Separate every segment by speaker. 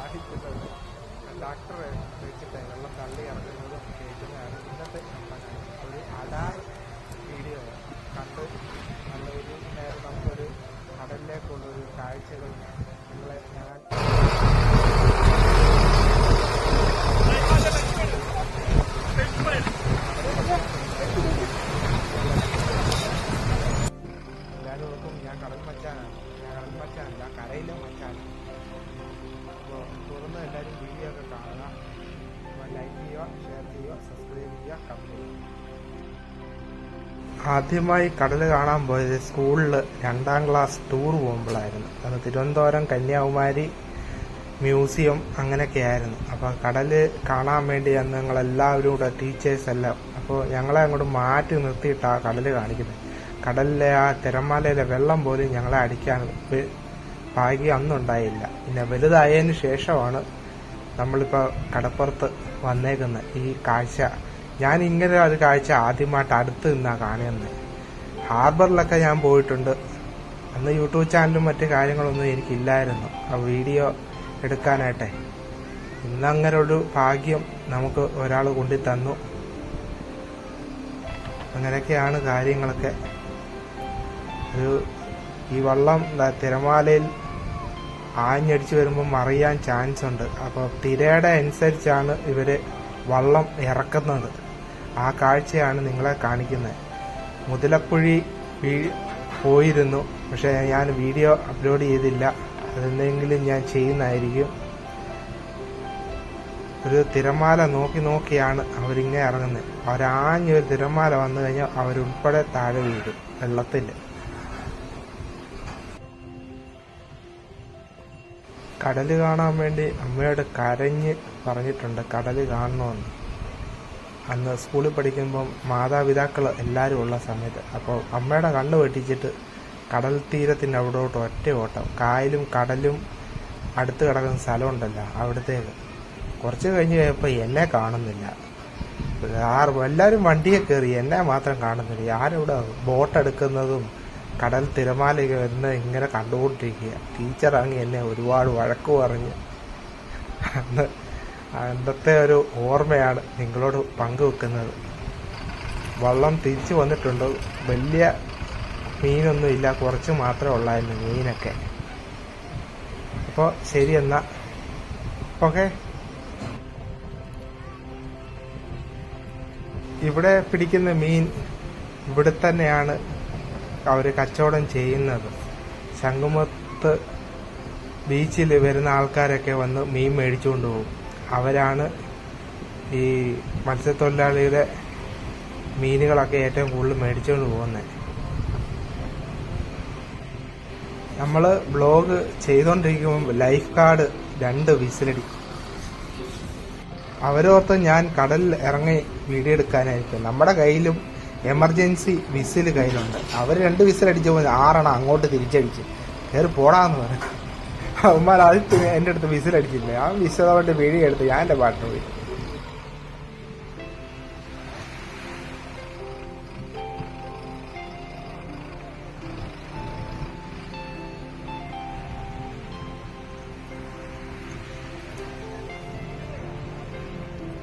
Speaker 1: സാധിക്കുന്നത് ഡോക്ടറെ വെച്ചിട്ട് വെള്ളം തള്ളി ഇറങ്ങുന്നതും കേൾക്കുന്നതാണ് ഇന്നത്തെ ഒരു അഡാർ വീഡിയോ കണ്ട് നല്ലൊരു നേരം നമുക്കൊരു കടലിലേക്കുള്ളൊരു കാഴ്ചകൾ നിങ്ങളെ ഞാൻ സബ്സ്ക്രൈബ് ചെയ്യുക ആദ്യമായി കടൽ കാണാൻ പോയത് സ്കൂളിൽ രണ്ടാം ക്ലാസ് ടൂർ പോകുമ്പോഴായിരുന്നു. അത് തിരുവനന്തപുരം കന്യാകുമാരി മ്യൂസിയം അങ്ങനെയൊക്കെ ആയിരുന്നു അപ്പോൾ കടൽ കാണാൻ വേണ്ടി അന്ന് ഞങ്ങളെല്ലാവരും കൂടെ ടീച്ചേഴ്സ് എല്ലാം അപ്പോൾ ഞങ്ങളെ അങ്ങോട്ട് മാറ്റി നിർത്തിയിട്ടാണ് കടൽ കാണിക്കുന്നത് കടലിലെ ആ തിരമാലയിലെ വെള്ളം പോലും ഞങ്ങളെ അടിക്കാൻ ഭാഗ്യം അന്നുണ്ടായില്ല. പിന്നെ വലുതായതിനു ശേഷമാണ് നമ്മളിപ്പോൾ കടപ്പുറത്ത് വന്നേക്കുന്ന ഈ കാഴ്ച ഞാൻ ഇങ്ങനെ ഒരു കാഴ്ച ആദ്യമായിട്ട് അടുത്ത് നിന്നാ കാണുന്നത്. ഹാർബറിലൊക്കെ ഞാൻ പോയിട്ടുണ്ട്. അന്ന് യൂട്യൂബ് ചാനലും മറ്റു കാര്യങ്ങളൊന്നും എനിക്കില്ലായിരുന്നു. ആ വീഡിയോ എടുക്കാനായിട്ടെ. ഇന്നങ്ങനെ ഒരു ഭാഗ്യം നമുക്ക് ഒരാൾ കൊണ്ടു തന്നു. അങ്ങനെയൊക്കെയാണ് കാര്യങ്ങളൊക്കെ. ഒരു ഈ വള്ളം തിരമാലയിൽ ആഞ്ഞടിച്ചു വരുമ്പോൾ മറിയാൻ ചാൻസ് ഉണ്ട്. അപ്പോൾ തിരയുടെ അനുസരിച്ചാണ് ഇവർ വള്ളം ഇറക്കുന്നത്. ആ കാഴ്ചയാണ് നിങ്ങളെ കാണിക്കുന്നത്. മുതലപ്പുഴി പോയിരുന്നു. പക്ഷേ ഞാൻ വീഡിയോ അപ്ലോഡ് ചെയ്തില്ല. അതെന്തെങ്കിലും ഞാൻ ചെയ്യുന്നതായിരിക്കും. ഒരു തിരമാല നോക്കി നോക്കിയാണ് അവരിങ്ങനെ ഇറങ്ങുന്നത്. അവരാഞ്ഞൊരു തിരമാല വന്നു കഴിഞ്ഞാൽ അവരുൾപ്പെടെ താഴെ വീഴും വെള്ളത്തിൽ കടൽ കാണാൻ വേണ്ടി അമ്മയോട് കരഞ്ഞ് പറഞ്ഞിട്ടുണ്ട് കടൽ കാണണമെന്ന് അന്ന് സ്കൂളിൽ പഠിക്കുമ്പം മാതാപിതാക്കൾ എല്ലാവരും ഉള്ള സമയത്ത് അപ്പോൾ അമ്മയുടെ കണ്ണ് വെട്ടിച്ചിട്ട് കടൽ തീരത്തിന്റെ അവിടോട്ട് ഒറ്റ ഓട്ടം കായലും കടലും അടുത്ത് കിടക്കുന്ന സ്ഥലമുണ്ടല്ലോ അവിടത്തേക്ക്. കുറച്ച് കഴിഞ്ഞ് കഴിഞ്ഞപ്പോൾ എന്നെ കാണുന്നില്ല. എല്ലാവരും വണ്ടിയെ കയറി എന്നെ മാത്രം കാണുന്നില്ല. ഞാനിവിടെ ബോട്ട് എടുക്കുന്നതും കടൽ തിരമാലയൊക്കെ വരുന്നത് ഇങ്ങനെ കണ്ടുകൊണ്ടിരിക്കുക. ടീച്ചർ അങ്ങ് എന്നെ ഒരുപാട് വഴക്ക് പറഞ്ഞ്. അന്ന് അന്നത്തെ ഒരു ഓർമ്മയാണ് നിങ്ങളോട് പങ്കുവെക്കുന്നത്. വള്ളം തിരിച്ചു വന്നിട്ടുണ്ട്. വലിയ മീനൊന്നും ഇല്ല. കുറച്ച് മാത്രമേ ഉള്ളായിരുന്നു മീനൊക്കെ. അപ്പോൾ ശരി എന്നാ. ഓക്കെ. ഇവിടെ പിടിക്കുന്ന മീൻ ഇവിടെ തന്നെയാണ്. അവർ കച്ചവടം ചെയ്യുന്നത്. ശംഖുമുഖത്ത് ബീച്ചിൽ വരുന്ന ആൾക്കാരൊക്കെ വന്ന് മീൻ മേടിച്ചുകൊണ്ട് പോകും. അവരാണ് ഈ മത്സ്യത്തൊഴിലാളിയുടെ മീനുകളൊക്കെ ഏറ്റവും കൂടുതൽ മേടിച്ചുകൊണ്ട് പോകുന്നത് നമ്മൾ ബ്ലോഗ് ചെയ്തുകൊണ്ടിരിക്കുമ്പോൾ ലൈഫ് ഗാർഡ് രണ്ട് വിസിലടി. അവരോർത്ത് ഞാൻ കടലിൽ ഇറങ്ങി വീഡിയോ എടുക്കാനായിരിക്കും. നമ്മുടെ കയ്യിലും എമർജൻസി വിസിൽ കയ്യിലുണ്ട്. അവർ രണ്ട് വിസിൽ അടിച്ചപ്പോൾ ആറെണ്ണം അങ്ങോട്ട് തിരിച്ചടിച്ച്. കയറി പോടാന്ന് പറഞ്ഞു. അവന്മാർ ആദ്യം എന്റെ അടുത്ത് വിസിൽ അടിച്ചില്ല? ആ വിശദമായിട്ട് വീഡിയോ എടുത്ത് ഞാൻ എന്റെ പാട്ടിന് പോയി.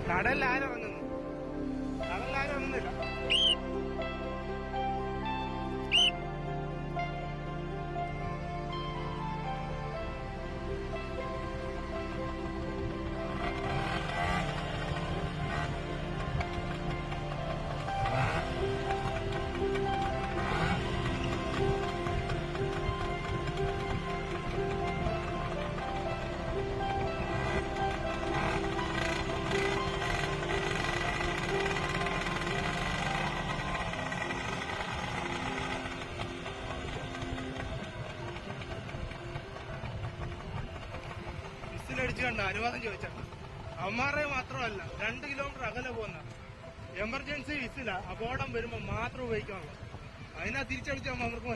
Speaker 1: കടലിൽ വിസിലടിച്ചു കണ്ട അനുവാദം ചോദിച്ചാണ് അമ്മാറെ മാത്രമല്ല രണ്ട് കിലോമീറ്റർ അകലെ പോകുന്ന എമർജൻസി വിസില അപകടം വരുമ്പോൾ മാത്രം ഉപയോഗിക്കാനുള്ളൂ അതിനാ തിരിച്ചടിച്ചാൽ അവർക്ക്